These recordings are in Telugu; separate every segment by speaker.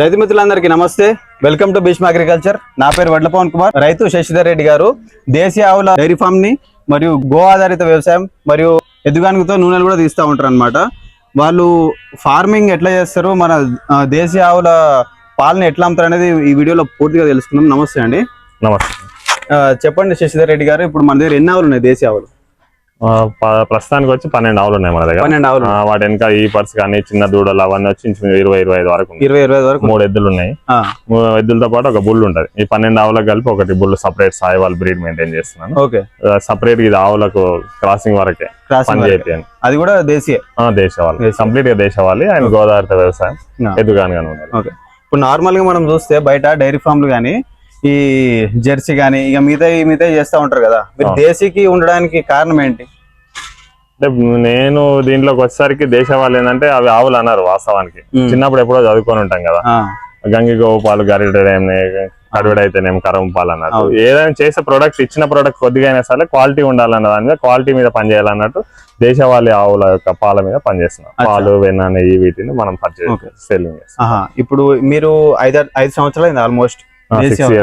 Speaker 1: రైతు మిత్రులందరికీ నమస్తే. వెల్కమ్ టు భీష్మ అగ్రికల్చర్ నా పేరు వడ్ల పవన్ కుమార్. రైతు శశిధర్ రెడ్డి గారు దేశీయ ఆవుల డైరీ ఫామ్ని మరియు గో ఆధారిత వ్యవసాయం మరియు ఎద్దుగానుగుతో నూనెలు కూడా తీస్తూ ఉంటారు అనమాట వాళ్ళు ఫార్మింగ్ ఎట్లా చేస్తారు మన దేశీయ ఆవుల పాలని ఎట్లా అమ్ముతారు అనేది ఈ వీడియోలో పూర్తిగా తెలుసుకుందాం. నమస్తే అండి.
Speaker 2: నమస్తే.
Speaker 1: చెప్పండి శశిధర్ రెడ్డి గారు ఇప్పుడు మన దగ్గర ఎన్ని ఆవులు ఉన్నాయి దేశీయ ఆవులు?
Speaker 2: ప్రస్తుతానికి వచ్చి పన్నెండు ఆవులు ఉన్నాయి మన దగ్గర.
Speaker 1: పన్నెండు ఆవులు.
Speaker 2: వాటి వెనక ఈ పర్స్ కానీ చిన్న దూడలు అవన్నీ వచ్చి ఇరవై ఇరవై ఐదు వరకు.
Speaker 1: ఇరవై ఇరవై ఐదు వరకు
Speaker 2: మూడు ఎద్దులు ఉన్నాయి. మూడు ఎద్దులతో పాటు ఒక బుల్ ఉంటది. ఈ పన్నెండు ఆవులకు కలిపి ఒకటి bull separate Sahiwal breed maintain చేస్తున్నాను.
Speaker 1: ఓకే.
Speaker 2: సపరేట్ ఇది ఆవులకు క్రాసింగ్ వరకే
Speaker 1: అది కూడా దేశీయ.
Speaker 2: దేశవాళి
Speaker 1: దేశవాళి.
Speaker 2: కంప్లీట్గా దేశవాళి ఆయన గోదావరి వ్యవసాయం. ఎదుగాను కానీ
Speaker 1: ఇప్పుడు నార్మల్గా మనం చూస్తే బయట డైరీ ఫామ్లు కానీ ఈ జెర్సీ కానీ ఇక మిగతా మిగతా చేస్తూ ఉంటారు కదా మీరు. దేశీకి ఉండడానికి కారణం ఏంటి
Speaker 2: అంటే నేను దీంట్లోకి వచ్చేసరికి దేశవాళి ఏంటంటే అవి ఆవులు అన్నారు వాస్తవానికి. చిన్నప్పుడు ఎప్పుడో చదువుకొని ఉంటాం కదా గంగి గోవు పాలు గరిడేమి కడివిడైతేనేమి కరం పాలు అన్నట్టు
Speaker 1: అవును.
Speaker 2: ఏదైనా చేసే ప్రొడక్ట్ ఇచ్చిన ప్రొడక్ట్ కొద్దిగా అయినా సరే క్వాలిటీ ఉండాలన్న దాని మీద క్వాలిటీ మీద పనిచేయాలన్నట్టు దేశవాళీ ఆవుల యొక్క పాల మీద పనిచేస్తున్నాం. పాలు వెన్న నెయ్యి వీటిని మనం పర్చేస్. సెల్లింగ్ చేస్తాం.
Speaker 1: ఇప్పుడు మీరు ఐదు ఐదు సంవత్సరాలు ఆల్మోస్ట్
Speaker 2: సిక్స్
Speaker 1: దేశీయ-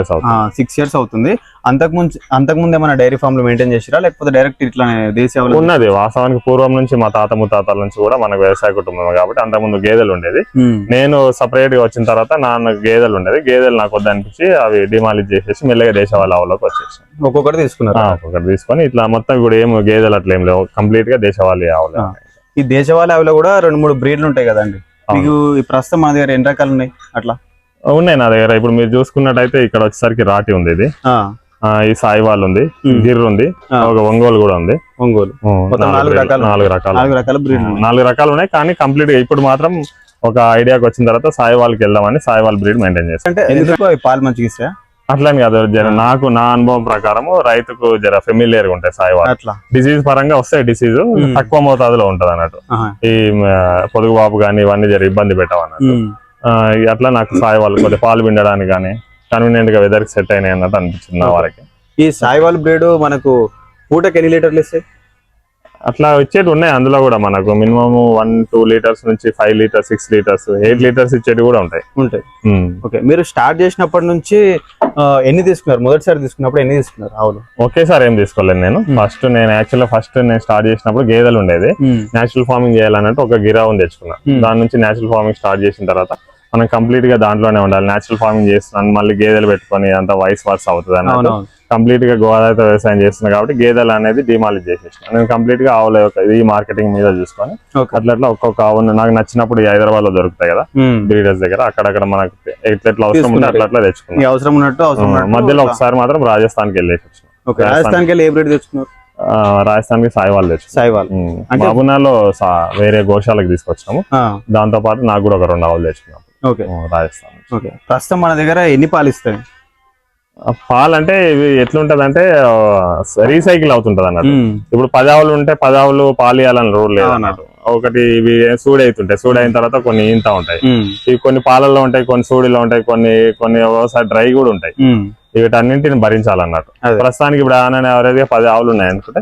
Speaker 2: ఇయర్స్ అవుతుంది.
Speaker 1: అంతకుముందు అంతకుముందు ఏమైనా డైరీ ఫామ్లో మెయింటైన్ చేసిరా? లేకపోతే డైరెక్ట్ ఇట్లానే దేశీయ
Speaker 2: ఉన్నది. వాస్తవానికి పూర్వం నుంచి మా తాత ముత్తాతల నుంచి కూడా మనకు వ్యవసాయ కుటుంబం కాబట్టి అంతకుముందు గేదెలు ఉండేది.
Speaker 1: ఉమ్,
Speaker 2: నేను సపరేట్గా వచ్చిన తర్వాత నాన్న గేదెలు ఉండేది. గేదెలు నాకు వద్దనిపించి అవి డిమాలిజ్ చేసేసి మెల్లగా దేశవాళీ ఆవులకు వచ్చేసి
Speaker 1: ఒక్కొక్కటి తీసుకున్నారు.
Speaker 2: ఒకటి తీసుకొని ఇట్లా మొత్తం ఇప్పుడు ఏం గేదెలు అట్లా ఏం లేవు. కంప్లీట్గా దేశవాళీ ఆవులు.
Speaker 1: ఈ దేశవాళీ ఆవులో కూడా రెండు మూడు బ్రీడ్లు ఉంటాయి కదండి. మీకు ప్రస్తుతం మన దగ్గర ఎన్ని రకాలు ఉన్నాయి? అట్లా?
Speaker 2: ఉన్నాయి నా దగ్గర. ఇప్పుడు మీరు చూసుకున్నట్టయితే ఇక్కడ వచ్చేసరికి రాటి ఉంది ఇది. ఈ సాయివాల్ ఉంది. గిర్ర ఉంది. ఒక ఒంగోలు కూడా ఉంది.
Speaker 1: ఒంగోలు. నాలుగు రకాలు.
Speaker 2: నాలుగు రకాలు.
Speaker 1: నాలుగు రకాల ఉన్నాయి.
Speaker 2: నాలుగు రకాలు ఉన్నాయి కానీ కంప్లీట్గా ఇప్పుడు మాత్రం ఒక ఐడియాకి వచ్చిన తర్వాత సాయివాల్కి వెళ్దామని సాయివాల్ బ్రీడ్ మెయింటైన్ చేస్తాం
Speaker 1: పాలు మంచిగా ఇస్తాయా
Speaker 2: అట్లని కాదు జర నాకు నా అనుభవం ప్రకారం రైతుకు జర ఫెమిలియర్గా ఉంటాయి సాయివాల్ డిసీజ్ పరంగా వస్తాయి డిసీజ్. తక్కువ మోతాదులో ఉంటది అన్నట్టు. ఈ పొదుగు బాబు కానీ ఇవన్నీ జర ఇబ్బంది పెట్టామన్నట్టు అట్లా నాకు సాయి వాళ్ళు కొద్దిగా పాలు పిండడానికి కానీ కన్వీనియంట్గా వెదర్ సెట్ అయినాయి అన్నట్టు అనిపించింది నా వరకు.
Speaker 1: ఈ సాయివాల్ బ్రీడ్ మనకు పూటకి ఎన్ని లీటర్లు ఇస్తాయి?
Speaker 2: అట్లా వచ్చేటి ఉన్నాయి అందులో కూడా మనకు. మినిమం వన్ టూ లీటర్స్ నుంచి five litres six litres eight litres ఇచ్చేటి కూడా ఉంటాయి.
Speaker 1: ఉంటాయి. ఓకే. మీరు స్టార్ట్ చేసినప్పటి నుంచి ఎన్ని తీసుకున్నారు? మొదటిసారి తీసుకున్నప్పుడు ఎన్ని తీసుకున్నారు? ఆవులు.
Speaker 2: ఒకేసారి ఏం తీసుకోలేదు నేను. ఫస్ట్ నేను యాక్చువల్ ఫస్ట్ నేను స్టార్ట్ చేసినప్పుడు గేదెలు ఉండేది. నేచురల్ ఫార్మింగ్ చేయాలన్నట్టు ఒక గిరావుని తెచ్చుకున్నా.
Speaker 1: Hmm.
Speaker 2: దాని నుంచి నేచురల్ ఫార్మింగ్ స్టార్ట్ చేసిన తర్వాత మనం కంప్లీట్గా దాంట్లోనే ఉండాలి. నేచురల్ ఫార్మింగ్ చేస్తున్నాను మళ్ళీ గేదెలు పెట్టుకొని అంత వయసు వర్స్ అవుతుంది అన్నట్టు.
Speaker 1: అవునవును
Speaker 2: కంప్లీట్గా గోదావరితో వ్యవసాయం చేస్తున్నా కాబట్టి గేదెలు అనేది డిమాలిజ్ చేసేసిన. నేను కంప్లీట్గా ఆవుల యొక్క ఈ మార్కెటింగ్ మీద చూసుకొని అట్లా ఒక్కొక్క ఆవును నాకు నచ్చినప్పుడు హైదరాబాద్లో దొరుకుతాయి కదా బ్రీడర్స్ దగ్గర. అక్కడక్కడ మనకు ఎట్లా అవసరం ఉంటే అట్లా అట్లా తెచ్చుకున్నాం.
Speaker 1: అవసరం ఉన్నట్టు అవసరం ఉన్నట్టు
Speaker 2: మధ్యలో ఒకసారి మాత్రం రాజస్థాన్కి వెళ్ళేసి
Speaker 1: వెళ్ళి ఏ బ్రీడ్ తెచ్చుకున్నారు?
Speaker 2: రాజస్థాన్కి వాళ్ళు తెచ్చుకున్నాం.
Speaker 1: సాయివాల్.
Speaker 2: ఉమ్.
Speaker 1: అంటే-
Speaker 2: బాబునాలో వేరే గోశాలకు తీసుకొచ్చినాము. దాంతో పాటు నాకు కూడా ఒక రెండు ఆవులు తెచ్చుకున్నాం. రాజస్థాన్.
Speaker 1: ఓకే. ప్రస్తుతం మన దగ్గర ఎన్ని పాలు ఇస్తాయి
Speaker 2: పాలు అంటే ఇవి ఎట్లుంటది అంటే రీసైకిల్ అవుతుంటది అన్నట్టు. ఇప్పుడు పది ఆవులు ఉంటే పది ఆవులు పాలు ఇవ్వాలని రూల్ లేదు. అన్నట్టు. ఒకటి ఇవి సూడి అవుతుంటాయి సూడి అయిన తర్వాత కొన్ని ఈంత ఉంటాయి. ఇవి కొన్ని పాలల్లో ఉంటాయి కొన్ని సూడిలో ఉంటాయి కొన్ని కొన్ని ఒకసారి డ్రై కూడా ఉంటాయి. వీటన్నింటిని భరించాలన్నట్టు. ప్రస్తుతానికి ఇప్పుడు ఆన యావరేజ్గా పది ఆవులు ఉన్నాయి అనుకుంటే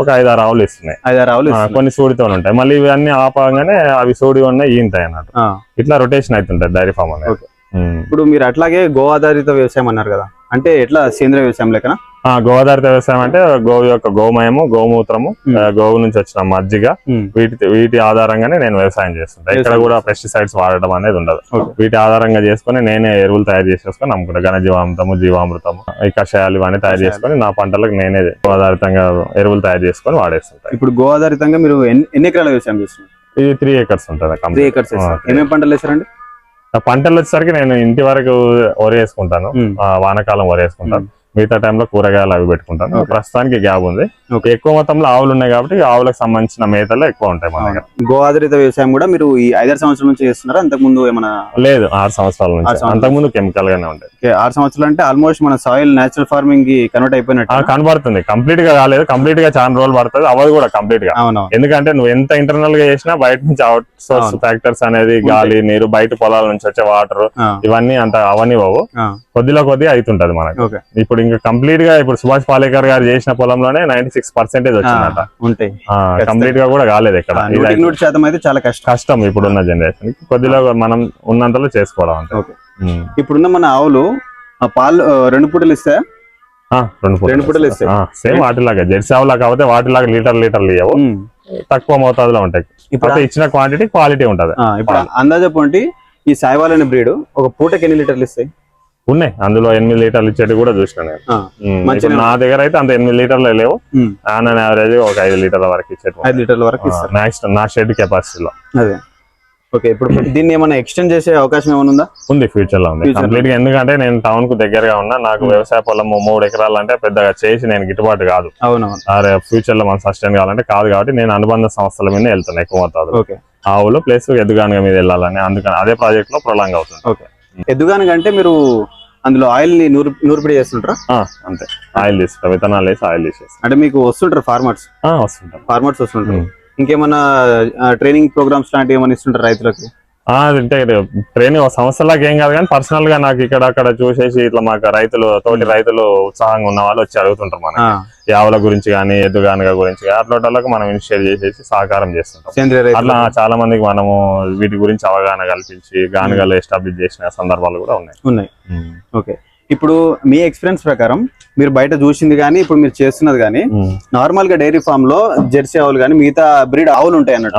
Speaker 2: ఒక ఐదు ఆరు ఆవులు ఇస్తున్నాయి.
Speaker 1: ఐదారు ఆవులు.
Speaker 2: కొన్ని సూడితో ఉంటాయి. మళ్ళీ ఇవన్నీ ఆపగానే అవి సూడి ఉన్నాయి ఈంతాయి అన్నట్టు. ఇట్లా రొటేషన్ అవుతుంటది డైరీ ఫామ్ అనేది.
Speaker 1: ఇప్పుడు మీరు అట్లాగే గో ఆధారిత వ్యవసాయం అన్నారు కదా. అంటే ఎట్లా సేంద్రియ వ్యవసాయం లెక్కన?
Speaker 2: గోదావరి వ్యవసాయం అంటే గోవు యొక్క గోమయము గోమూత్రము గోవు నుంచి వచ్చిన మజ్జిగ వీటి వీటి ఆధారంగానే నేను వ్యవసాయం చేస్తుంటా. ఇక్కడ కూడా పెస్టిసైడ్స్ వాడడం అనేది ఉండదు. వీటి ఆధారంగా చేసుకొని నేనే ఎరువులు తయారు చేసేసుకొని అమ్ముకుంటా ఘనజీవామృతము జీవామృతము ఈ కషాయాలు ఇవన్నీ తయారు. చేసుకొని నా పంటలకు నేనే ఆధారితంగా ఎరువులు తయారు చేసుకొని వాడేస్తుంటా.
Speaker 1: ఇప్పుడు గో ఆధారితంగా మీరు ఎన్ని ఎకరాల వ్యవసాయం చేస్తున్నారు?
Speaker 2: ఇది త్రీ ఏకర్స్ ఉంటుంది
Speaker 1: త్రీ
Speaker 2: three.
Speaker 1: ఏమేమి పంటలు వేసారండి
Speaker 2: పంటలు వచ్చేసరికి నేను ఇంటి వరకు వరి వేసుకుంటాను. వానాకాలం వరి వేసుకుంటాను. మిగతా టైంలో కూరగాయలు అవి పెట్టుకుంటాను. ప్రస్తుతానికి గ్యాప్ ఉంది. ఎక్కువ మొత్తంలో ఆవులు ఉన్నాయి కాబట్టి ఆవులకు సంబంధించిన మేతలు ఎక్కువ ఉంటాయి మన దగ్గర.
Speaker 1: గో ఆధారిత వ్యవసాయం కూడా మీరు ఈ ఐదారు సంవత్సరాల నుంచి చేస్తున్నారా? అంతకు ముందు ఏమైనా
Speaker 2: లేదు ఆరు సంవత్సరాల నుంచి. అంతకుముందు కెమికల్ గానే ఉంటాయి
Speaker 1: ఆరు సంవత్సరాలు అంటే ఆల్మోస్ట్ మన సాయిల్ నేచురల్ ఫార్మింగ్కి కన్వర్ట్ అయిపోయినట్టు
Speaker 2: కనబడుతుంది. కంప్లీట్గా కాలేదు. కంప్లీట్గా చాలా రోజులు పడుతుంది. అవ్వదు కూడా
Speaker 1: కంప్లీట్గా.
Speaker 2: ఎందుకంటే నువ్వు ఎంత ఇంటర్నల్గా చేసినా బయట నుంచి అవుట్ సోర్స్. ఫ్యాక్టర్స్ అనేది గాలి నీరు బయట పొలాల నుంచి వచ్చే వాటర్ ఇవన్నీ అంత అవనివ్వవు.
Speaker 1: ఆ,
Speaker 2: కొద్దిలో కొద్దిగా అవుతుంటది మనకు. ఇప్పుడు ఇంకా కంప్లీట్గా ఇప్పుడు సుభాష్ పాలేకర్ గారు చేసిన పొలంలోనే నైన్టీ సిక్స్ పర్సెంటేజ్ వచ్చిందట
Speaker 1: ఉంటాయి.
Speaker 2: కంప్లీట్గా కూడా కాలేదు ఇక్కడ.
Speaker 1: నూటి శాతం అయితే చాలా కష్టం.
Speaker 2: కష్టం ఇప్పుడున్న జనరేషన్ కొద్దిలో మనం ఉన్నంతలో చేసుకోవడం అంటే
Speaker 1: ఇప్పుడున్న మన ఆవులు ఆ పాలు రెండు పూటలు ఇస్తాయా
Speaker 2: రెండు
Speaker 1: పూటలు. ఇస్తాయి.
Speaker 2: సేమ్ వాటిలాగా. జెర్సీ ఆవులా కాకపోతే వాటిలాగా లీటర్ లీటర్లు ఇవ్వవు. తక్కువ మోతాదులో ఉంటాయి.
Speaker 1: ఇప్పుడు
Speaker 2: ఇచ్చిన క్వాంటిటీ క్వాలిటీ ఉంటది.
Speaker 1: ఇప్పుడు అందాజ పొంటి ఈ సాయివాల్ అనే బ్రీడ్ ఒక పూటకి ఎన్ని లీటర్లు ఇస్తాయి?
Speaker 2: ఉన్నాయి. అందులో ఎనిమిది లీటర్లు ఇచ్చేటి కూడా చూసిన నేను. నా దగ్గర అయితే అంత ఎనిమిది లీటర్లు లేవు. ఆన్ యావరేజ్ ఒక ఐదు లీటర్ల వరకు ఇచ్చేటి
Speaker 1: ఐదు లీటర్ల వరకు
Speaker 2: నెక్స్ట్ నా షెడ్ కెపాసిటీలో.
Speaker 1: అదే. ఓకే ఇప్పుడు దీన్ని ఏమైనా ఎక్స్టెండ్ చేసే అవకాశం ఏమైనా ఉందా?
Speaker 2: ఉంది ఫ్యూచర్లో ఉంది. కంప్లీట్గా ఎందుకంటే నేను టౌన్కు దగ్గరగా ఉన్నా నాకు వ్యవసాయ పొలం మూడు ఎకరాలు అంటే పెద్దగా చేసి నేను గిట్టుబాటు కాదు. అరే ఫ్యూచర్లో మనం సస్టైన్ కావాలంటే కాదు కాబట్టి నేను అనుబంధ సంస్థల మీద వెళ్తాను ఎక్కువ
Speaker 1: ఓకే.
Speaker 2: ఆవులు ప్లస్ ఎదుగానుగ మీద వెళ్ళాలని అందుకని అదే ప్రాజెక్ట్లో ప్రొలాంగ్ అవుతుంది.
Speaker 1: ఓకే. ఎద్దుగానికంటే మీరు అందులో ఆయిల్ని నూరు నూర్పిడి చేస్తుంటారా?
Speaker 2: అంతే. ఆయిల్ తీసుకుంటాం విత్తనాలు వేసి ఆయిల్ తీసేస్తాం
Speaker 1: అంటే మీకు వస్తుంటారు ఫార్మర్స్?
Speaker 2: ఆ, వస్తుంటాం
Speaker 1: ఫార్మర్స్ వస్తుంటారు. ఇంకేమన్నా ట్రైనింగ్ ప్రోగ్రామ్స్ లాంటివి ఏమైనా ఇస్తుంటారు రైతులకు?
Speaker 2: అంటే ఒక సంస్థలాగా ఏం కాదు కానీ పర్సనల్గా నాకు ఇక్కడ అక్కడ చూసేసి ఇట్లా మాకు రైతులు తోటి రైతులు ఉత్సాహంగా ఉన్న వాళ్ళు వచ్చి అడుగుతుంటారు ఈ ఆవుల గురించి కానీ ఎద్దుగానుగ గురించి అట్లాంటి మనం ఇనిషియేట్ చేసేసి సహకారం చేస్తుంటాం. అట్లా చాలా మందికి మనము వీటి గురించి అవగాహన కల్పించి గానుగలు ఎస్టాబ్లిష్ చేసిన సందర్భాలు కూడా ఉన్నాయి.
Speaker 1: ఉన్నాయి. ఓకే. ఇప్పుడు మీ ఎక్స్పీరియన్స్ ప్రకారం మీరు బయట చూసింది కానీ ఇప్పుడు మీరు చేస్తున్నది కానీ నార్మల్గా డైరీ ఫామ్లో జెర్సీ ఆవులు కానీ మిగతా బ్రీడ్ ఆవులు ఉంటాయి అన్నట్టు.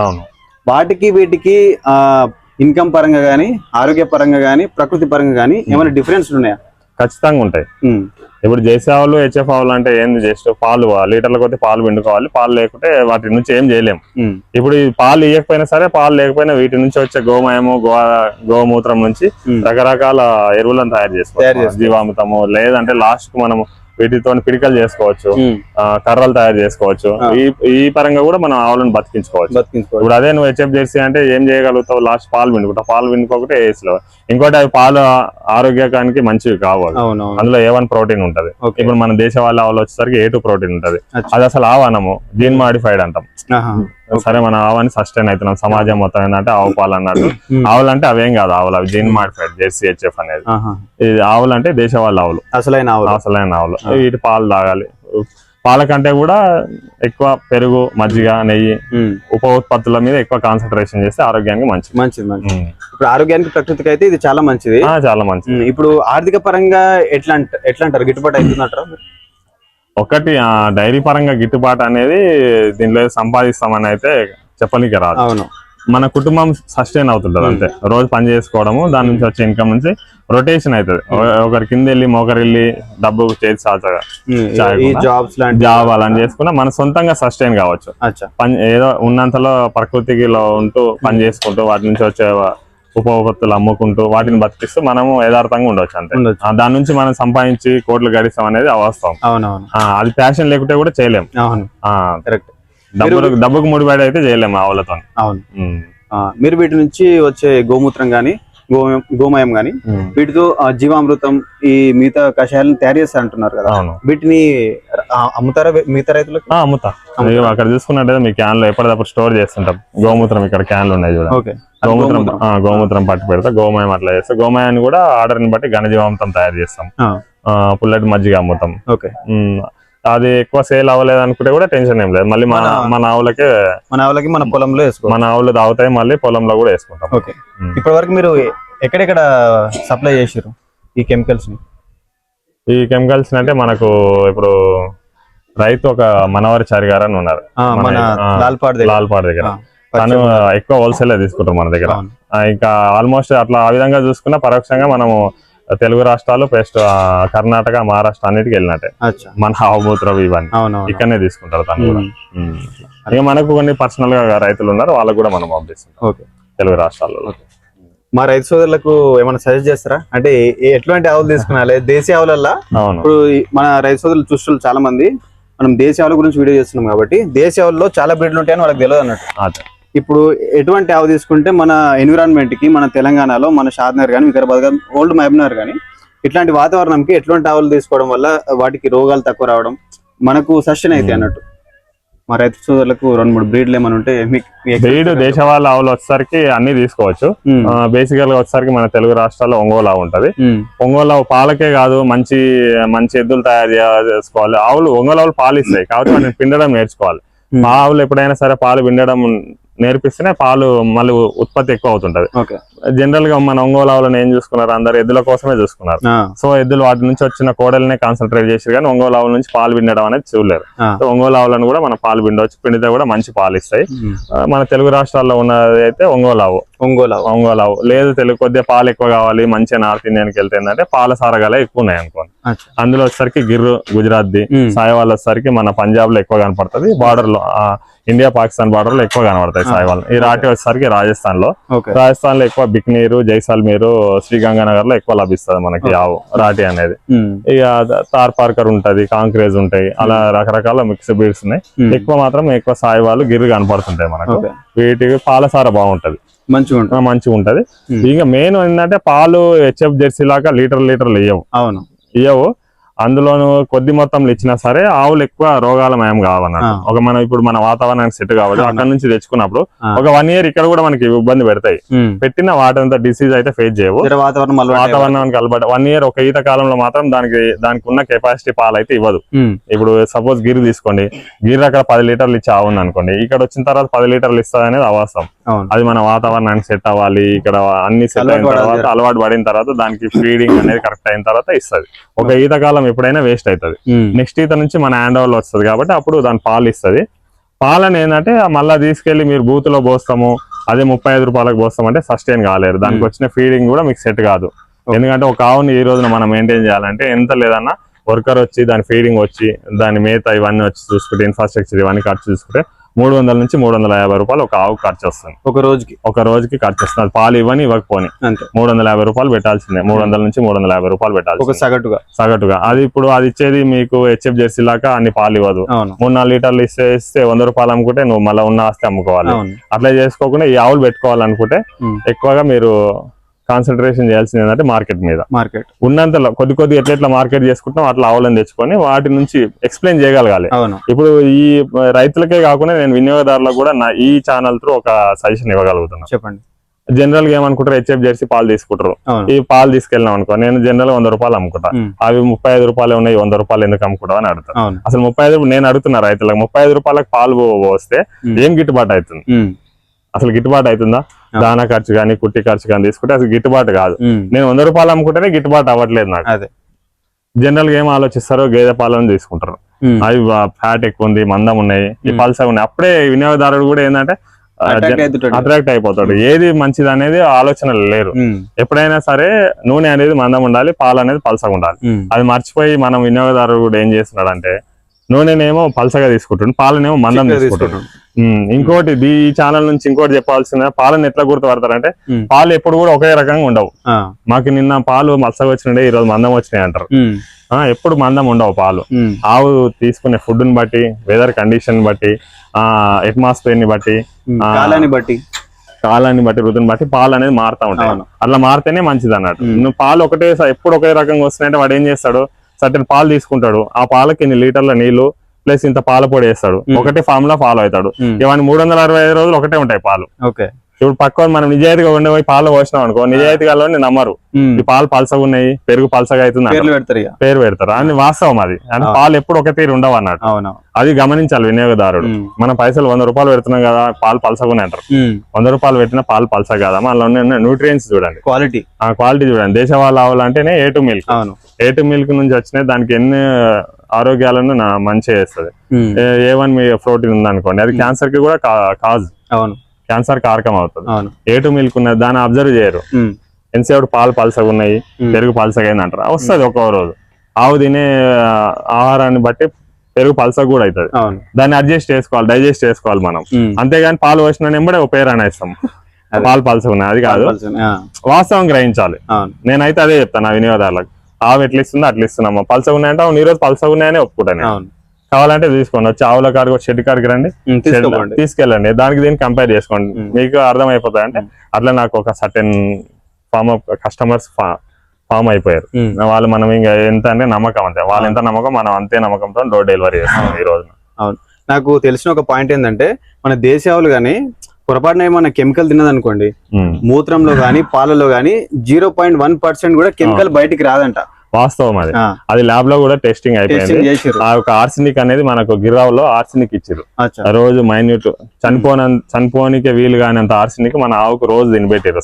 Speaker 1: వాటికి వీటికి ఆ ఇన్కమ్ పరంగా కానీ ఆరోగ్య పరంగా కానీ ప్రకృతి పరంగా కానీ ఏమైనా డిఫరెన్స్ ఉన్నాయా?
Speaker 2: ఖచ్చితంగా ఉంటాయి. ఇప్పుడు జేసీ ఆవులు హెచ్ఎఫ్ ఆవులు అంటే ఏంది జస్ట్ పాలు లీటర్ల కొద్ది పాలు పిండుకోవాలి. పాలు లేకుంటే వాటి నుంచి ఏం చేయలేం.
Speaker 1: ఉమ్,
Speaker 2: ఇప్పుడు ఈ పాలు ఇవ్వకపోయినా సరే పాలు లేకపోయినా వీటి నుంచి వచ్చే గోమయము గో గోమూత్రం నుంచి. రకరకాల ఎరువులను తయారు చేసుకోవచ్చు. జీవామృతము లేదంటే లాస్ట్ మనము వీటితో పిడికలు చేసుకోవచ్చు. కర్రలు తయారు చేసుకోవచ్చు. ఈ ఈ పరంగా కూడా మనం ఆవులను బతికించుకోవచ్చు. ఇప్పుడు అదే నువ్వు హెచ్ఎఫ్ జెర్సీ అంటే ఏం చేయగలుగుతావు? లాస్ట్ పాలు పిండుకుంటావు పాలు పిండుకోకపోతే ఏసులో? ఇంకోటి అవి పాలు ఆరోగ్యానికి మంచివి కావాలి అందులో ఏ వన్ ప్రోటీన్ ఉంటది. ఇప్పుడు మన దేశ వాళ్ళ ఆవులు వచ్చేసరికి ఏ టూ ప్రోటీన్ ఉంటది. అది అసలు ఆవనము. జీన్ మాడిఫైడ్ అంటాం. సరే మన ఆవని సస్టైన్ అవుతున్నాం. సమాజం మొత్తం ఏంటంటే ఆవు పాలు అన్నట్టు. ఆవులు అంటే అవేం కాదు ఆవులు. అవి జీన్ మాడిఫైడ్ జెర్సీ హెచ్ఎఫ్ అనేది. ఇది ఆవులు అంటే దేశ వాళ్ళ ఆవులు.
Speaker 1: అసలైన ఆవులు.
Speaker 2: అసలైన ఆవులు. వీటి పాలు తాగాలి. పాల కంటే కూడా ఎక్కువ పెరుగు మజ్జిగ నెయ్యి ఉప ఉత్పత్తుల మీద ఎక్కువ కాన్సన్ట్రేషన్ చేస్తే ఆరోగ్యానికి మంచిది.
Speaker 1: మంచిది. ఇప్పుడు ఆరోగ్యానికి ప్రకృతికి అయితే ఇది చాలా మంచిది.
Speaker 2: చాలా మంచిది.
Speaker 1: ఇప్పుడు ఆర్థిక పరంగా ఎట్లా ఎట్లా అంటారు? గిట్టుబాటు అవుతుందంటారా?
Speaker 2: ఒకటి డైరీ పరంగా గిట్టుబాటు అనేది దీనిలో సంపాదిస్తామని అయితే చెప్పనీకి రాదు.
Speaker 1: అవును.
Speaker 2: మన కుటుంబం సస్టైన్ అవుతుంటది అంతే. రోజు పని చేసుకోవడము దాని నుంచి వచ్చే ఇన్కమ్ నుంచి రొటేషన్ అవుతుంది. ఒకరి కింద వెళ్ళి మోకరి వెళ్ళి డబ్బు చేసి సాచగా జాబ్ అలాంటి చేసుకున్నా మన సొంతంగా సస్టైన్ కావచ్చు. పని ఏదో ఉన్నంతలో ప్రకృతిలో ఉంటూ పని చేసుకుంటూ వాటి నుంచి వచ్చే ఉప ఉత్పత్తులు అమ్ముకుంటూ వాటిని బతికిస్తూ మనము యథార్థంగా ఉండొచ్చు అంతే. దాని నుంచి మనం సంపాదించి కోట్లు గడిస్తాం అనేది అవాస్తవం
Speaker 1: అవునవును.
Speaker 2: అది ప్యాషన్ లేకుంటే కూడా చేయలేం.
Speaker 1: అవును.
Speaker 2: ఆ,
Speaker 1: కరెక్ట్
Speaker 2: డబ్బులు డబ్బుకు ముడిపడి అయితే చేయలేం ఆవులతో
Speaker 1: అవును. ఆ, మీరు వీటి నుంచి వచ్చే గోమూత్రం గాని గోమయం గోమయం గాని వీటితో జీవామృతం ఈ మిగతా కషాయాలను తయారు చేస్తారు అంటున్నారు కదా.
Speaker 2: అవును.
Speaker 1: వీటిని అమ్ముతారా మిగతా రైతులకు?
Speaker 2: అమ్ముతా. అక్కడ చూసుకున్నట్టయితే మీ క్యాన్లో ఎప్పటికప్పుడు స్టోర్ చేస్తుంటాం. గోమూత్రం ఇక్కడ క్యాన్లు ఉన్నాయి చూడండి
Speaker 1: ఓకే.
Speaker 2: గోమూత్రం గోమూత్రం. పట్టి పెడతా గోమయం అట్లా చేస్తా. గోమయాన్ని కూడా ఆర్డర్ని బట్టి ఘనజీవామృతం తయారు చేస్తాం. పుల్లటి మజ్జిగ అమ్ముతాం
Speaker 1: ఓకే.
Speaker 2: అది ఎక్కువ సేల్ అవ్వలేదు అనుకుంటే కూడా టెన్షన్ ఏం లేదు. మళ్ళీ మన
Speaker 1: మన-
Speaker 2: ఆవులకే
Speaker 1: మన ఆవులకి మన పొలంలో వేసుకోవాలి
Speaker 2: మన ఆవులు తాగుతాయి మళ్ళీ పొలంలో కూడా వేసుకుంటాం.
Speaker 1: ఇప్పటి వరకు మీరు ఎక్కడెక్కడ సప్లై చేసారు ఈ కెమికల్స్ని
Speaker 2: ఈ కెమికల్స్ అంటే మనకు ఇప్పుడు రైతు ఒక మనవారి చారి గారు అని ఉన్నారు. మన-
Speaker 1: లాల్పాడ్ దగ్గర.
Speaker 2: లాల్పాడ్ దగ్గర.
Speaker 1: ఆ,
Speaker 2: తను ఎక్కువ హోల్సేల్ తీసుకుంటారు మన దగ్గర. ఇంకా ఆల్మోస్ట్ అట్లా ఆ విధంగా చూసుకున్న పరోక్షంగా మనము తెలుగు రాష్ట్రాలు ప్లస్ కర్ణాటక మహారాష్ట్ర అన్నిటికి వెళ్ళినట్టే. మన ఆవుమూత్రం ఇవన్నీ. ఇక్కడనే తీసుకుంటారు తను. ఇక మనకు కొన్ని పర్సనల్గా రైతులు ఉన్నారు వాళ్ళకు కూడా మనం పంపిస్తుంటాం.
Speaker 1: ఓకే.
Speaker 2: తెలుగు రాష్ట్రాల్లో.
Speaker 1: మా రైతు సోదరులకు ఏమైనా సజెస్ట్ చేస్తారా? అంటే ఎటువంటి ఆవులు తీసుకున్నాలి? దేశీ ఆవులల్లా? ఇప్పుడు మన రైతు సోదరులు చూస్తున్నారు చాలా మంది మనం దేశీ ఆవుల గురించి వీడియో చేస్తున్నాం కాబట్టి దేశీ ఆవుల్లో చాలా బ్రీడ్లు ఉంటాయని వాళ్ళకి తెలియదు అన్నట్టు. ఇప్పుడు ఎటువంటి ఆవు తీసుకుంటే మన ఎన్విరాన్మెంట్కి మన తెలంగాణలో మన షాద్నగర్ కానీ వికారాబాద్ కానీ ఓల్డ్ మహబూబ్నగర్ కానీ ఇట్లాంటి వాతావరణంకి ఎటువంటి ఆవులు తీసుకోవడం వల్ల వాటికి రోగాలు తక్కువ రావడం మనకు సస్టైన్ అయితే అన్నట్టు. మా రైతు సోదరులకు రెండు మూడు బ్రీడ్లు ఏమైనా ఉంటే
Speaker 2: బ్రీడ్ దేశవాళ ఆవులు వచ్చేసరికి అన్ని తీసుకోవచ్చు. బేసికల్గా వచ్చేసరికి మన తెలుగు రాష్ట్రాల్లో ఒంగోలు ఆవు ఉంటది.
Speaker 1: ఉమ్,
Speaker 2: ఒంగోలు ఆవు పాలకే కాదు మంచి మంచి ఎద్దులు తయారు చేసుకోవాలి. ఆవులు ఒంగోలు ఆవులు పాలు ఇస్తాయి కాబట్టి వాటిని పిండడం నేర్చుకోవాలి.
Speaker 1: Hmm.
Speaker 2: మా ఆవులు ఎప్పుడైనా సరే పాలు పిండడం నేర్పిస్తేనే పాలు మళ్ళీ ఉత్పత్తి ఎక్కువ అవుతుంటది. జనరల్గా మన ఒంగోలు ఆవులను ఏం చూసుకున్నారు? అందరు ఎద్దుల కోసమే చూసుకున్నారు. సో ఎద్దులు వాటి నుంచి వచ్చిన కోడలనే కాన్సన్ట్రేట్ చేసి కానీ ఒంగోలు ఆవుల నుంచి పాలు పిండడం అనేది చూడలేరు. సో ఒంగోలు ఆవులను కూడా మనం పాలు పిండవచ్చు. పిండితే కూడా మంచి పాలు ఇస్తాయి. మన తెలుగు రాష్ట్రాల్లో ఉన్నది అయితే ఒంగోలు ఆవు.
Speaker 1: ఒంగోలు ఆవు.
Speaker 2: ఒంగోలు ఆవు లేదు తెలుగు కొద్దిగా పాలు ఎక్కువ కావాలి మంచిగా నార్త్ ఇండియన్కి వెళ్తే ఏంటంటే పాల సారగాలే ఎక్కువ ఉన్నాయి అనుకోండి. అందులో వచ్చేసరికి గిర్రు గుజరాత్ ది సాయివాల్ వచ్చేసరికి మన పంజాబ్లో ఎక్కువ కనపడుతుంది. బార్డర్లో ఇండియా పాకిస్తాన్ బార్డర్లో ఎక్కువ కనబడతాయి. సాయివాల్. ఈ రాటి వచ్చేసరికి రాజస్థాన్లో రాజస్థాన్లో ఎక్కువ బిక్నీరు జైసాల్మీరు శ్రీగంగానగర్లో ఎక్కువ లభిస్తుంది మనకి ఆవు రాటి అనేది. ఇక తార్ పార్కర్ ఉంటది కాంక్రేజ్ ఉంటాయి అలా రకరకాల మిక్స్ బీడ్స్ ఉన్నాయి. ఎక్కువ మాత్రం ఎక్కువ సాయివాలు గిర్రు కనపడుతుంటాయి మనకు. వీటికి పాలసార బాగుంటది.
Speaker 1: మంచిగా ఉంటుంది.
Speaker 2: మంచిగా ఉంటది. ఇక మెయిన్ ఏంటంటే పాలు హెచ్ఎఫ్ జెర్సీ లాగా లీటర్ లీటర్లు ఇయ్యవు
Speaker 1: అవును.
Speaker 2: ఇయ్యవు. అందులోను కొద్ది మొత్తంలో ఇచ్చినా సరే ఆవులు ఎక్కువ రోగాల మయం కావన్నట్టు. ఒక మనం ఇప్పుడు మన వాతావరణానికి సెట్ కావాలి. అక్కడ నుంచి తెచ్చుకున్నప్పుడు. ఒక వన్ ఇయర్ ఇక్కడ కూడా మనకి ఇబ్బంది పెడతాయి. పెట్టిన వాటంతా డిసీజ్ అయితే ఫేస్ చేయవు. వాతావరణానికి అలవాటు. వన్ ఇయర్ ఒక ఈత కాలంలో మాత్రం దానికి దానికి ఉన్న కెపాసిటీ పాలు అయితే ఇవ్వదు. ఇప్పుడు సపోజ్ గిరి తీసుకోండి. గిరి అక్కడ పది లీటర్లు ఇచ్చి ఆవుంది అనుకోండి ఇక్కడ వచ్చిన తర్వాత పది లీటర్లు ఇస్తుంది అనేది
Speaker 1: అవును
Speaker 2: అది మన వాతావరణానికి సెట్ అవ్వాలి ఇక్కడ అన్ని సెట్ అయిన తర్వాత. అలవాటు పడిన తర్వాత దానికి ఫీడింగ్ అనేది కరెక్ట్ అయిన తర్వాత ఇస్తుంది. ఒక ఈత కాలం ఎప్పుడైనా వేస్ట్ అవుతుంది నెక్స్ట్ ఈత నుంచి మన హ్యాండ్ ఓవర్ వస్తుంది కాబట్టి అప్పుడు దాని పాలు ఇస్తుంది. పాలని ఏంటంటే మళ్ళీ తీసుకెళ్ళి మీరు బూత్లో పోస్తాము అదే ముప్పై ఐదు రూపాయలకు పోస్తామంటే సస్టైన్ కాలేరు. దానికి. వచ్చిన ఫీడింగ్ కూడా మీకు సెట్ కాదు. ఎందుకంటే ఒక ఆవుని ఈ రోజున మనం మెయింటైన్ చేయాలంటే ఎంత లేదన్నా వర్కర్ వచ్చి దాని ఫీడింగ్ వచ్చి దాని మేత ఇవన్నీ వచ్చి చూసుకుంటే ఇన్ఫ్రాస్ట్రక్చర్ ఇవన్నీ ఖర్చు చూసుకుంటే మూడు వందల నుంచి మూడు వందల యాభై రూపాయలు ఒక ఆవు ఖర్చు వస్తుంది.
Speaker 1: ఒక రోజుకి?
Speaker 2: ఒక రోజుకి ఖర్చు వస్తుంది. అది పాలు ఇవ్వని ఇవ్వకపోని.
Speaker 1: అంతే.
Speaker 2: మూడు వందల యాభై రూపాయలు పెట్టాల్సిందే. మూడు వందల నుంచి మూడు వందల యాభై రూపాయలు
Speaker 1: ఒక
Speaker 2: పెట్టాల్సిందే.
Speaker 1: సగటుగా?
Speaker 2: సగటుగా. అది ఇప్పుడు అది ఇచ్చేది మీకు హెచ్ఎఫ్ జెర్సీ లాగా అన్ని పాలు ఇవ్వదు. మూడు నాలుగు లీటర్లు ఇస్తే ఇస్తే వంద రూపాయలు అమ్ముకుంటే నువ్వు మళ్ళీ ఉన్న ఆస్తి అమ్ముకోవాలి. అట్లా చేసుకోకుండా ఈ ఆవులు పెట్టుకోవాలనుకుంటే ఎక్కువగా మీరు కాన్సన్ట్రేషన్ చేయాల్సింది ఏంటంటే మార్కెట్ మీద.
Speaker 1: మార్కెట్
Speaker 2: ఉన్నంతలో కొద్ది కొద్ది ఎట్లా ఎట్లా మార్కెట్ చేసుకుంటాం అట్లా ఆవులను తెచ్చుకొని వాటి నుంచి ఎక్స్ప్లెయిన్ చేయగలగాలి. ఇప్పుడు ఈ రైతులకే కాకుండా నేను వినియోగదారులకు కూడా నా ఈ ఛానల్ త్రూ ఒక సజెషన్ ఇవ్వగలుగుతున్నాను
Speaker 1: చెప్పండి.
Speaker 2: జనరల్గా ఏమనుకుంటారు హెచ్ఎఫ్ జెర్సీ పాలు తీసుకుంటారు. ఈ పాలు తీసుకెళ్ళినాం అనుకో నేను జనరల్ వంద రూపాయలు అమ్ముకుంటా. అవి ముప్పై ఐదు రూపాయలు ఉన్నాయి వంద రూపాయలు ఎందుకు అమ్ముకుంటావు అని అడుగుతాను అసలు ముప్పై ఐదు నేను అడుగుతున్నా రైతులకు ముప్పై ఐదు రూపాయలకు పాలు
Speaker 1: ఉమ్,
Speaker 2: ఏం గిట్టుబాటు అవుతుంది? అసలు గిట్టుబాటు అవుతుందా. దానా ఖర్చు కానీ కుట్టి ఖర్చు కానీ తీసుకుంటే అసలు గిట్టుబాటు కాదు. నేను వంద రూపాయలు అమ్ముకుంటేనే గిట్టుబాటు అవ్వట్లేదు నాకు.
Speaker 1: అదే.
Speaker 2: జనరల్గా ఏం ఆలోచిస్తారో గేదె పాలను తీసుకుంటారు. అవి ఫ్యాట్ ఎక్కువ ఉంది మందం ఉన్నాయి ఈ
Speaker 1: ఉమ్.
Speaker 2: పల్సగా ఉన్నాయి. అప్పుడే వినియోగదారుడు కూడా ఏంటంటే
Speaker 1: అట్రాక్ట్
Speaker 2: అయిపోతాడు. ఏది మంచిది అనేది ఆలోచనలు లేరు. ఎప్పుడైనా సరే నూనె అనేది మందం ఉండాలి పాలు అనేది పలసగా ఉండాలి. అది మర్చిపోయి మనం వినియోగదారుడు కూడా ఏం చేస్తున్నాడు అంటే నూనెనేమో పలసగా తీసుకుంటుండు పాలనేమో మందం తీసుకుంటుండు. ఇంకోటి ఈ ఛానల్ నుంచి ఇంకోటి చెప్పాల్సిన పాలను ఎట్లా గుర్తుపడతారంటే పాలు ఎప్పుడు కూడా ఒకే రకంగా ఉండవు. మాకు నిన్న పాలు మచ్చగా వచ్చినాయి ఈ రోజు మందం వచ్చినాయి అంటారు. ఎప్పుడు మందం ఉండవు పాలు. ఆవు తీసుకునే ఫుడ్ని బట్టి వెదర్ కండిషన్ బట్టి ఆ అట్మాస్ఫియర్ని బట్టి
Speaker 1: కాలాన్ని బట్టి.
Speaker 2: కాలాన్ని బట్టి ఋతుని బట్టి పాలు అనేది మారుతా ఉంటాయి. అట్లా మారితేనే మంచిది అన్నట్టు. నువ్వు పాలు ఒకటే ఎప్పుడు ఒకే రకంగా వస్తున్నాయంటే వాడు ఏం చేస్తాడు? సర్టెన్ పాలు తీసుకుంటాడు. ఆ పాలకి ఇన్ని లీటర్ల నీళ్ళు ప్లస్ ఇంత పాల పొడి వేస్తాడు. ఒకటే ఫామ్లో ఫాలో అవుతాడు. ఇవన్నీ మూడు వందల అరవై ఐదు రోజులు ఒకటే ఉంటాయి పాలు.
Speaker 1: ఓకే.
Speaker 2: ఇప్పుడు పక్క మనం నిజాయితీగా ఉండే పోయి పాలు పోసినాం అనుకో నిజాయితీగా నమ్మరు. ఈ పాలు పలసగా ఉన్నాయి పెరుగు పలసగా అవుతుంది అంటారు. పేరు పెడతారు. అని వాస్తవం అది. అంటే. పాలు ఎప్పుడు ఒక తీరు ఉండవు అన్నట్టు. అది గమనించాలి వినియోగదారుడు. మనం పైసలు వంద రూపాయలు పెడుతున్నాం కదా పాలు పలసగా అంటారు.
Speaker 1: ఉమ్,
Speaker 2: వంద రూపాయలు పెట్టిన పాలు పలస కదా? అందులో ఉన్న న్యూట్రియన్స్ చూడండి.
Speaker 1: క్వాలిటీ
Speaker 2: ఆ క్వాలిటీ చూడండి. దేశవాళ ఆవులు అంటేనే A two milk A two milk నుంచి వచ్చినాయి దానికి ఎన్ని ఆరోగ్యాలను నా మంచిగా చేస్తుంది. ఏ వన్ మీ ప్రోటీన్ ఉందనుకోండి అది. క్యాన్సర్కి కూడా కాజ్.
Speaker 1: అవును.
Speaker 2: క్యాన్సర్ కారకం అవుతుంది. ఏ టు మిల్క్ ఉన్నది దాన్ని అబ్జర్వ్ చేయరు. ఎంతసేపు పాలు పలసగా ఉన్నాయి పెరుగు పలసగా అయింది అంటారు. వస్తుంది ఒక్కో రోజు. ఆవు తినే ఆహారాన్ని బట్టి పెరుగు పలసగా కూడా అవుతుంది. దాన్ని అడ్జస్ట్ చేసుకోవాలి డైజెస్ట్ చేసుకోవాలి మనం. అంతేగాని పాలు వచ్చిన ఎంబడే ఒక పేరు అనేస్తాం. పాలు పలసగా ఉన్నాయి అది కాదు. వాస్తవం గ్రహించాలి. నేనైతే అదే చెప్తాను నా వినియోగదారులకు. ఆవు ఎట్లా ఇస్తుందో అట్లా ఇస్తున్నామా? పలసగా ఉన్నాయంటే అవును ఈ రోజు పలసగా ఉన్నాయని ఒప్పుకుంటాను.
Speaker 1: అవును.
Speaker 2: కావాలంటే తీసుకోండి వచ్చి ఆవుల కాడికి షెడ్ కాడికి రండి. తీసుకెళ్ళండి. దానికి దీనికి కంపేర్ చేసుకోండి. మీకు అర్థమైపోతుంది అంటే
Speaker 1: ఉమ్.
Speaker 2: అట్లా నాకు ఒక certain form of customers form అయిపోయారు. వాళ్ళు మనం ఇంకా ఎంత అంటే నమ్మకం అంతే. వాళ్ళు ఎంత నమ్మకం మనం అంతే నమ్మకంతో డోర్ డెలివరీ చేస్తాం ఈ రోజు
Speaker 1: నాకు తెలిసిన ఒక పాయింట్ ఏంటంటే మన దేశీయావులు కానీ పొరపాటున ఏమన్నా కెమికల్ తిన్నదనుకోండి. మూత్రంలో గానీ పాలలో గానీ జీరో పాయింట్ వన్ పర్సెంట్ కూడా కెమికల్ బయటికి రాదంట.
Speaker 2: వాస్తవం అది. అది ల్యాబ్లో కూడా టెస్టింగ్ అయిపోయింది. ఆ ఒక ఆర్సినిక్ అనేది మనకు గిరావులో ఆర్సినిక్ ఇచ్చారు రోజు మైన్యూట్ చనిపోన చనిపోనికే వీలు కానంత ఆర్సినిక్ మన ఆవుకు రోజు తినబెట్టారు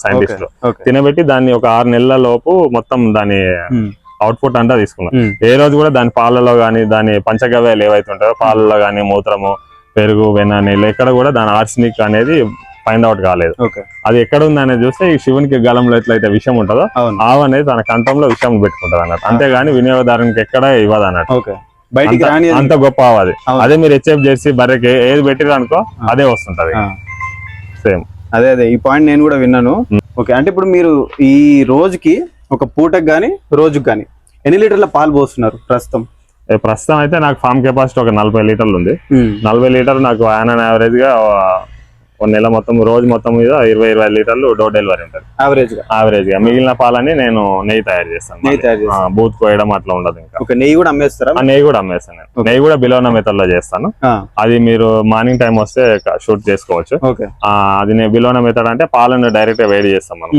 Speaker 1: ఓకే
Speaker 2: తినబెట్టి దాన్ని ఒక ఆరు నెలల లోపు మొత్తం దాని అవుట్పుట్ అంతా తీసుకున్నాం. ఏ రోజు కూడా దాని పాలలో గానీ దాని పంచగవ్యాలు ఏవైతే ఉంటాయో పాలలో గానీ మూత్రము పెరుగు వెన్న నీళ్ళు ఎక్కడ కూడా దాని ఆర్సినిక్ అనేది ఫైండ్ అవుట్ కాలేదు. అది ఎక్కడ ఉంది అనేది చూస్తే ఈ శివునికి గలంలో ఎట్లయితే విషయం ఉంటుందో ఆవు అనేది తన కంఠంలో విషయం పెట్టుకుంటది అన్నట్టు. అంతేగాని వినియోగదారునికి ఎక్కడ ఇవ్వదు అన్నట్టు. అంత- గొప్ప ఆవు అది. అదే మీరు హెచ్ఎఫ్ చేసి బర్రెకి ఏది పెట్టిరు అనుకో అదే వస్తుంటది. సేమ్
Speaker 1: అదే అదే. ఈ పాయింట్ నేను కూడా విన్నాను. ఓకే. అంటే ఇప్పుడు మీరు ఈ రోజుకి ఒక పూటకు గానీ రోజుకి గానీ ఎన్ని లీటర్ల పాలు పోస్తున్నారు ప్రస్తుతం?
Speaker 2: ప్రస్తుతం అయితే నాకు ఫామ్ కెపాసిటీ ఒక నలభై లీటర్లు ఉంది. నలభై లీటర్లు నాకు యాన్ యావరేజ్గా ఒక నెల మొత్తం రోజు మొత్తం మీద ఇరవై ఇరవై లీటర్లు డోర్ డెలివరీ ఉంటుంది. యావరేజ్గా. యావరేజ్గా. మిగిలిన పాలని నేను నెయ్యి తయారు చేస్తాను. బూత్ కోయడం అట్లా ఉండదు ఇంకా.
Speaker 1: నెయ్యి కూడా అమ్మేస్తారా?
Speaker 2: నెయ్యి కూడా అమ్మేస్తాను నేను. నెయ్యి కూడా బిలోన మెథడ్లో చేస్తాను అది మీరు మార్నింగ్ టైం వస్తే షూట్ చేసుకోవచ్చు. అది నేను బిలోన మెథడ్ అంటే పాలను డైరెక్ట్గా వేడి చేస్తాం మనం.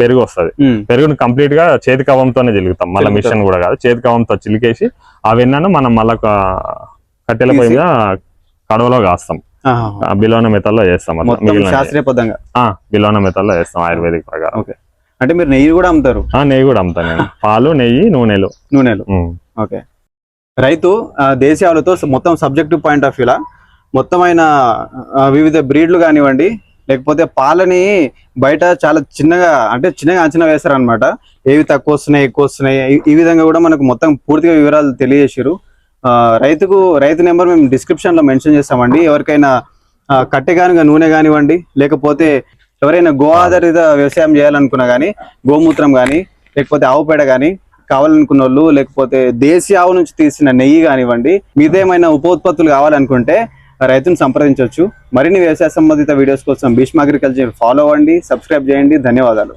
Speaker 2: పెరుగు వస్తుంది పెరుగుని కంప్లీట్గా చేతి కవంతోనే చిలుకుతాం. మళ్ళీ. మిషన్ కూడా కాదు. చేతి కవంతో చిలికేసి ఆ వెన్నను మనం మళ్ళా కట్టెల పొయ్యి మీద కడవలో కాస్తాం. బిలోన మెథడ్లో చేస్తాం
Speaker 1: శాస్త్రీయబద్ధంగా
Speaker 2: ఆ, బిలోన మెథడ్లో చేస్తాం ఆయుర్వేదిక్ ప్రకారం.
Speaker 1: ఓకే. అంటే మీరు నెయ్యి కూడా అమ్ముతారు?
Speaker 2: ఆ నెయ్యి కూడా అమ్ముతాను నేను. పాలు నెయ్యి నూనెలు.
Speaker 1: నూనెలు. ఓకే. రైతు దేశీయాలతో మొత్తం సబ్జెక్టివ్ పాయింట్ ఆఫ్ వ్యూలా? మొత్తమైన వివిధ బ్రీడ్లు కానివ్వండి లేకపోతే పాలని బయట చాలా చిన్నగా అంటే చిన్నగా అంచనా వేశారనమాట ఏవి తక్కువ వస్తున్నాయి ఎక్కువ వస్తున్నాయి ఈ- విధంగా కూడా మనకు మొత్తం పూర్తిగా వివరాలు తెలియజేసారు రైతుకు రైతు నెంబర్ మేము డిస్క్రిప్షన్లో మెన్షన్ చేస్తామండి. ఎవరికైనా కట్టె కానిగా నూనె కానివ్వండి లేకపోతే ఎవరైనా గో ఆధారిత వ్యవసాయం చేయాలనుకున్నా కానీ గోమూత్రం కానీ లేకపోతే ఆవు పేడ కానీ కావాలనుకున్న వాళ్ళు లేకపోతే దేశీ ఆవు నుంచి తీసిన నెయ్యి కానివ్వండి మీదేమైనా ఉప ఉత్పత్తులు కావాలనుకుంటే రైతును సంప్రదించవచ్చు. మరిన్ని వ్యవసాయ సంబంధిత వీడియోస్ కోసం భీష్మ అగ్రికల్చర్ ఫాలో అవ్వండి సబ్స్క్రైబ్ చేయండి. ధన్యవాదాలు.